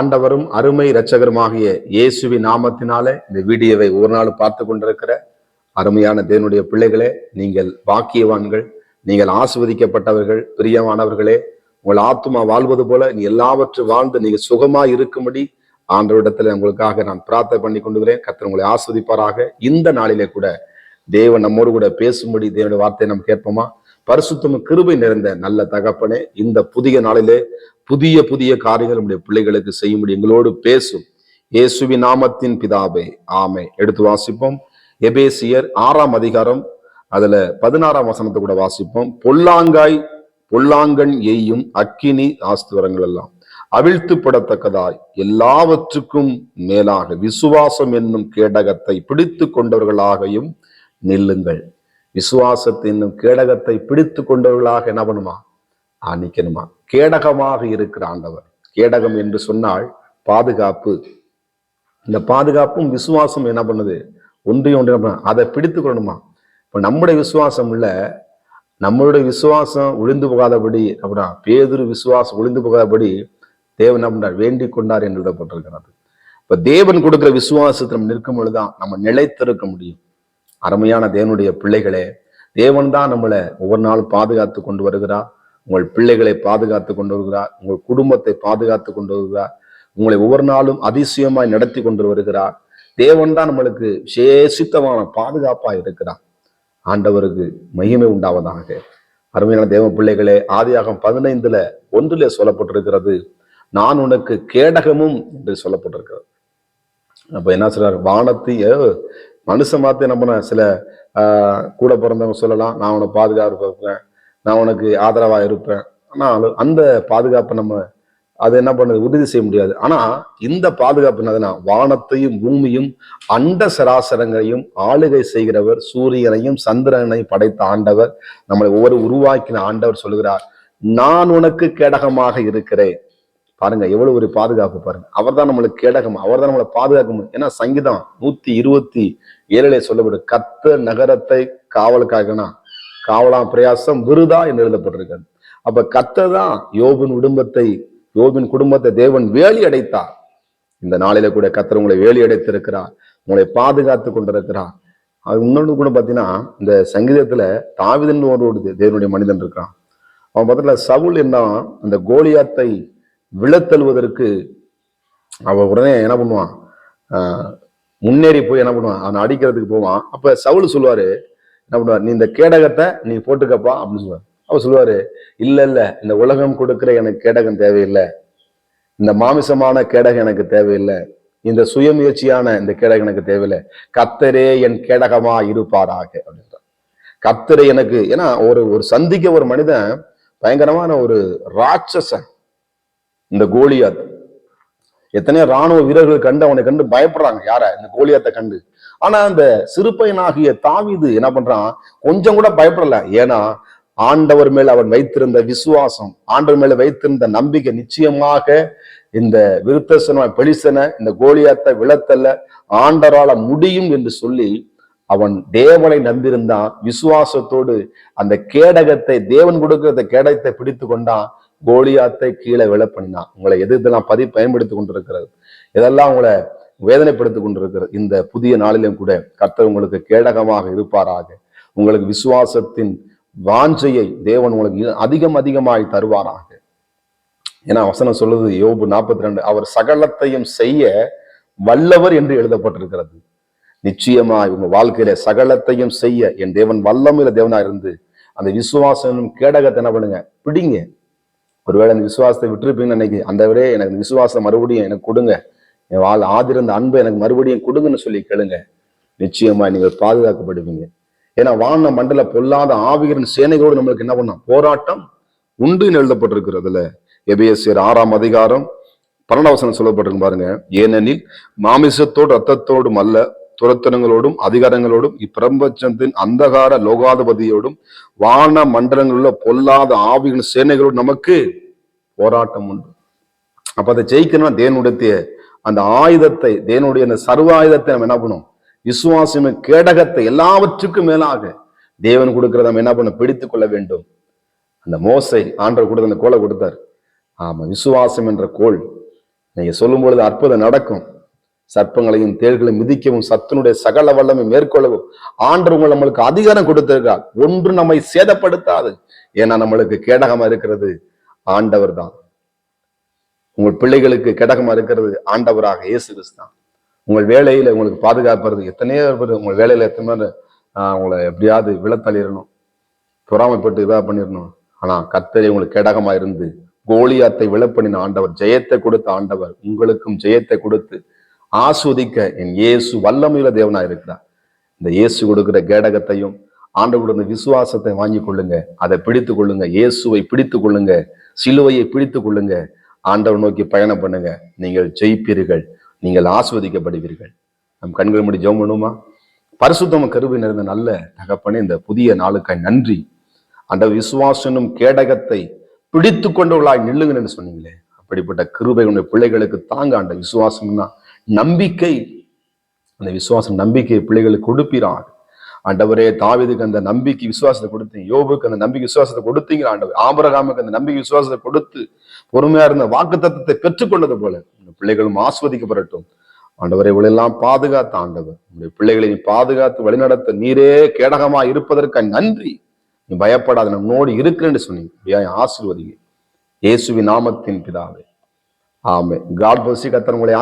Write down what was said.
ஆண்டவரும் அருமை இரட்சகருமாகிய இயேசுவி நாமத்தினாலே இந்த வீடியோவை ஒரு நாள் பார்த்து கொண்டிருக்கிற அருமையான தேவனுடைய பிள்ளைகளே நீங்கள் பாக்கியவான்கள் நீங்கள் ஆசிர்வதிக்கப்பட்டவர்கள் பிரியமானவர்களே உங்கள் ஆத்மா வாழ்வது போல நீ எல்லாவற்றும் வாழ்ந்து நீங்க சுகமா இருக்கும்படி ஆண்டவரிடத்துல உங்களுக்காக நான் பிரார்த்தனை பண்ணி கொண்டுகிறேன். கத்தர் உங்களை ஆஸ்வதிப்பாராக இந்த நாளிலே கூட தேவன் நம்மோடு கூட பேசும்படி தேவனுடைய வார்த்தையை நம்ம கேட்போமா? பரிசுத்தம் கிருபை நிறைந்த நல்ல தகப்பனே இந்த புதிய நாளிலே புதிய புதிய காரியங்கள் நம்முடைய பிள்ளைகளுக்கு முடியும். எங்களோடு பேசும் இயேசுவி நாமத்தின் பிதாவே. ஆமை எடுத்து வாசிப்போம். எபேசியர் ஆறாம் அதிகாரம் அதுல பதினாறாம் வசனத்தை கூட வாசிப்போம். பொல்லாங்காய் பொல்லாங்கன் எய்யும் அக்கினி ஆஸ்துவரங்கள் எல்லாம் அவிழ்த்துப்படத்தக்கதாய் எல்லாவற்றுக்கும் மேலாக விசுவாசம் என்னும் கேடகத்தை பிடித்து கொண்டவர்களாகவும் நில்லுங்கள். விசுவாசத்தை என்னும் கேடகத்தை பிடித்து கொண்டவர்களாக என்ன பண்ணுமா? ஆ நிக்கணுமா? கேடகமாக இருக்கிற ஆண்டவர். கேடகம் என்று சொன்னால் பாதுகாப்பு. இந்த பாதுகாப்பும் விசுவாசம் என்ன பண்ணுது? ஒன்றையும் ஒன்று என்ன பண்ணும்? அதை பிடித்து கொள்ளணுமா? இப்போ நம்முடைய விசுவாசம் இல்லை. நம்மளுடைய விசுவாசம் ஒளிந்து போகாதபடி அப்படின்னா பேதுரு விசுவாசம் ஒளிந்து போகாதபடி தேவன் என்ன பண்ணார் வேண்டிக் கொண்டார் என்று விடப்பட்டிருக்கிறது. இப்ப தேவன் கொடுக்கிற விசுவாசத்தை நம்ம நிற்கும் பொழுதுதான் நம்ம நிலைத்திருக்க முடியும். அருமையான தேவனுடைய பிள்ளைகளே தேவன் தான் நம்மளை ஒவ்வொரு நாளும் பாதுகாத்து கொண்டு வருகிறார். உங்கள் பிள்ளைகளை பாதுகாத்து கொண்டு வருகிறார் உங்கள் குடும்பத்தை பாதுகாத்து கொண்டு வருகிறார் உங்களை ஒவ்வொரு நாளும் அதிசயமாய் நடத்தி கொண்டு வருகிறார். தேவன் தான் நம்மளுக்கு விசேஷித்தமான பாதுகாப்பா இருக்கிறார். ஆண்டவருக்கு மகிமை உண்டாவதாக. அருமையான தேவ பிள்ளைகளே ஆதியாகம் பதினைந்துல ஒன்றிலே சொல்லப்பட்டிருக்கிறது நான் உனக்கு கேடகமும் என்று சொல்லப்பட்டிருக்கிறது. அப்ப என்ன சொல்றாரு? வானத்தைய மனுஷன் மாத்தி நம்ம சில கூட பிறந்தவங்க சொல்லலாம். நான் உன்னை பாதுகாப்பு இருப்பேன் நான் உனக்கு ஆதரவாக இருப்பேன். ஆனால் அந்த பாதுகாப்பை நம்ம அது என்ன பண்ணுது? உறுதி செய்ய முடியாது. ஆனால் இந்த பாதுகாப்பு என்னதுன்னா வானத்தையும் பூமியும் அண்ட சராசரங்களையும் ஆளுகை செய்கிறவர் சூரியனையும் சந்திரனையும் படைத்த ஆண்டவர் நம்மளை ஒவ்வொரு உருவாக்கின ஆண்டவர் சொல்லுகிறார் நான் உனக்கு கேடகமாக இருக்கிறேன். பாருங்க எவ்வளவு ஒரு பாதுகாப்பு பாருங்க. அவர்தான் நம்மளுக்கு கேடகம் அவர்தான் நம்மளை பாதுகாக்க முடியும். ஏன்னா சங்கீதம் நூத்தி இருபத்தி ஏழுல சொல்லப்படும் கத்த நகரத்தை காவலுக்காகனா காவலாம் பிரயாசம் விருதா என்று எழுதப்பட்டிருக்கிறது. அப்ப கத்த தான் யோபின் குடும்பத்தை யோபின் குடும்பத்தை தேவன் வேலி அடைத்தார். இந்த நாளில கூட கத்தர் உங்களை வேலி அடைத்திருக்கிறார். உங்களை பாதுகாத்து கொண்டிருக்கிறார். அது இன்னொன்று கூட பாத்தீங்கன்னா இந்த சங்கீதத்துல தாவிதன் ஒரு தேவனுடைய மனிதன் இருக்கான் அவன் பக்கத்துல சவுல் என்ன அந்த கோலியாத்தை விழத்தழுவதற்கு அவன் உடனே என்ன பண்ணுவான்? ஆஹ் முன்னேறி போய் என்ன பண்ணுவான்? அவனை அடிக்கிறதுக்கு போவான். அப்ப சவுல் சொல்லுவாரு என்ன பண்ணுவார்? நீ இந்த கேடகத்தை நீ போட்டுக்கப்பா அப்படின்னு சொல்லுவார். அவர் சொல்லுவாரு இல்ல இல்ல இந்த உலகம் கொடுக்கிற எனக்கு கேடகம் தேவையில்லை. இந்த மாமிசமான கேடகம் எனக்கு தேவையில்லை. இந்த சுயமுயற்சியான இந்த கேடகம் எனக்கு தேவையில்லை. கத்தரே என் கேடகமா இருப்பாராக. அப்படின்றார் கத்தரை எனக்கு ஏன்னா ஒரு ஒரு சந்திக்க ஒரு மனிதன் பயங்கரமான ஒரு ராட்சசன். இந்த கோலியாத். எத்தனையோ ராணுவ வீரர்கள் கண்டு அவனை கண்டு பயப்படுறாங்க. யார? இந்த கோலியாத்தை கண்டு. ஆனா அந்த சிறுப்பையனாகிய தாவிது என்ன பண்றான்? கொஞ்சம் கூட பயப்படல. ஏன்னா ஆண்டவர் மேல் அவன் வைத்திருந்த விசுவாசம் ஆண்டவர் மேல வைத்திருந்த நம்பிக்கை நிச்சயமாக இந்த விருத்தசன பெலிசனை இந்த கோலியாத்தை விழத்தல்ல ஆண்டரால முடியும் என்று சொல்லி அவன் தேவனை நம்பியிருந்தான். விசுவாசத்தோடு அந்த கேடகத்தை தேவன் கொடுக்கிற கேடகத்தை பிடித்து கொண்டான். கோலியாத்தை கீழே விழ பண்ணினான் உங்களை எது இதெல்லாம் பதி பயன்படுத்தி கொண்டிருக்கிறது? இதெல்லாம் உங்களை வேதனைப்படுத்தி கொண்டிருக்கிறது? இந்த புதிய நாளிலும் கூட கர்த்தர் உங்களுக்கு கேடகமாக இருப்பாராக. உங்களுக்கு விசுவாசத்தின் வாஞ்சையை தேவன் உங்களுக்கு அதிகம் அதிகமாய் தருவாராக. ஏன்னா வசனம் சொல்லுது யோபு நாற்பத்தி ரெண்டு அவர் சகலத்தையும் செய்ய வல்லவர் என்று எழுதப்பட்டிருக்கிறது. நிச்சயமா இவங்க வாழ்க்கையில சகலத்தையும் செய்ய என் தேவன் வல்லமையில தேவனா இருந்து அந்த விசுவாசம் கேடகத்தை என்ன பண்ணுங்க பிடிங்க. ஒருவேளை அந்த விசுவாசத்தை விட்டுருப்பீங்கன்னு அந்த அந்தவரே எனக்கு இந்த விசுவாசம் மறுபடியும் எனக்கு கொடுங்க. என் வாழ் ஆதிருந்த அன்பை எனக்கு மறுபடியும் கொடுங்கன்னு சொல்லி கேளுங்க. நிச்சயமா நீங்கள் பாதுகாக்கப்படுவீங்க. ஏன்னா வான மண்டல பொல்லாத ஆவிகரின் சேனைகளோடு நம்மளுக்கு என்ன பண்ணோம்? போராட்டம் உண்டுன்னு எழுதப்பட்டிருக்கிறதுல. எபிஎஸ்சியர் ஆறாம் அதிகாரம் பன்னெண்டாவசனம் சொல்லப்பட்டிருக்கு பாருங்க. ஏனெனில் மாமிசத்தோடு ரத்தத்தோடும் அல்ல துரத்தனங்களோடும் அதிகாரங்களோடும் இப்பிரபஞ்சத்தின் அந்தகார லோகாதிபதியோடும் வான மண்டலங்களில் உள்ள பொல்லாத ஆவிகளின் சேனைகளோடு நமக்கு போராட்டம் உண்டு. அப்ப அதை ஜெயிக்கணும்னா தேவனுடைய அந்த ஆயுதத்தை தேவனுடைய அந்த சர்வ ஆயுதத்தை நம்ம என்ன பண்ணும்? விசுவாசம் கேடகத்தை எல்லாவற்றுக்கும் மேலாக தேவன் கொடுக்கிறத நம்ம என்ன பண்ண பிடித்து கொள்ள வேண்டும். அந்த மோசை ஆண்டவர் கொடுத்த அந்த கோலை கொடுத்தார். ஆமா விசுவாசம் என்ற கோல். நீங்க சொல்லும் பொழுது அற்புதம் நடக்கும். சர்ப்பங்களையும் தேள்களையும் மிதிக்கவும் சத்துனுடைய சகல வல்லமை மேற்கொள்ளவும். ஆண்டவர் உங்கள் நம்மளுக்கு அதிகாரம் கொடுத்திருக்கார் ஒன்று நம்மை சேதப்படுத்தாது. ஏன்னா நம்மளுக்கு கேடகமா இருக்கிறது ஆண்டவர் தான் உங்கள் பிள்ளைகளுக்கு கேடகமா இருக்கிறது ஆண்டவராக இயேசு கிறிஸ்து தான் உங்கள் வேலையில உங்களுக்கு பாதுகாப்புறது எத்தனையோ பேர் உங்கள் வேலையில எத்தனை பேர் ஆஹ், உங்களை எப்படியாவது விழத்தள்ளிடணும் பொறாமைப்பட்டு இதா பண்ணிடணும். ஆனா கத்தரி உங்களுக்கு கேடகமா இருந்து கோலியாத்தை விழப்பண்ணின ஆண்டவர் ஜெயத்தை கொடுத்த ஆண்டவர் உங்களுக்கும் ஜெயத்தை கொடுத்து ஆஸ்வதிக்க என் இயேசு வல்லமையுள்ள தேவனா இருக்கிறார். இந்த இயேசு கொடுக்கிற கேடகத்தையும் ஆண்டவரோட விசுவாசத்தை வாங்கி கொள்ளுங்க. அதை பிடித்து கொள்ளுங்க. இயேசுவை பிடித்து கொள்ளுங்க. சிலுவையை பிடித்து கொள்ளுங்க. ஆண்டவர் நோக்கி பயணம் பண்ணுங்க. நீங்கள் ஜெயிப்பீர்கள். நீங்கள் ஆஸ்வதிக்கப்படுவீர்கள். நம் கண்கள் முடி ஜெபம் பண்ணுமா பரிசுத்தம கருவை நிறைந்த நல்ல தகப்பனே இந்த புதிய நாளுக்காய் நன்றி. அந்த விசுவாசனும் கேடகத்தை பிடித்து கொண்டவர்களாய் நில்லுங்கன்னு சொன்னீங்களே. அப்படிப்பட்ட கிருபை உடைய பிள்ளைகளுக்கு தாங்க அந்த விசுவாசம்னா நம்பிக்கை. அந்த விசுவாசம் நம்பிக்கை பிள்ளைகளுக்கு கொடுப்பிறான் ஆண்டவரே தாவிதுக்கு அந்த நம்பிக்கை விசுவாசத்தை கொடுத்தீங்க. யோபுக்கு அந்த நம்பிக்கை விசுவாசத்தை கொடுத்தீங்க. ஆண்டவர் ஆபரகாமுக்கு அந்த நம்பிக்கை விசுவாசத்தை கொடுத்து பொறுமையா இருந்த வாக்கு தத்துவத்தை பெற்றுக்கொண்டது போல இந்த பிள்ளைகளும் ஆஸ்வதிக்கப்படட்டும். ஆண்டவரை இவளெல்லாம் பாதுகாத்த ஆண்டவர். உங்களுடைய பிள்ளைகளை நீ பாதுகாத்து வழிநடத்த நீரே கேடகமா இருப்பதற்கு நன்றி. நீ பயப்படாத நம்மோடு இருக்கிறேன்னு சொன்னீங்க. ஆசீர்வதிங்க இயேசுவின் நாமத்தின் பிதாவே. ஆமே காட் பசி கத்தர் உங்களை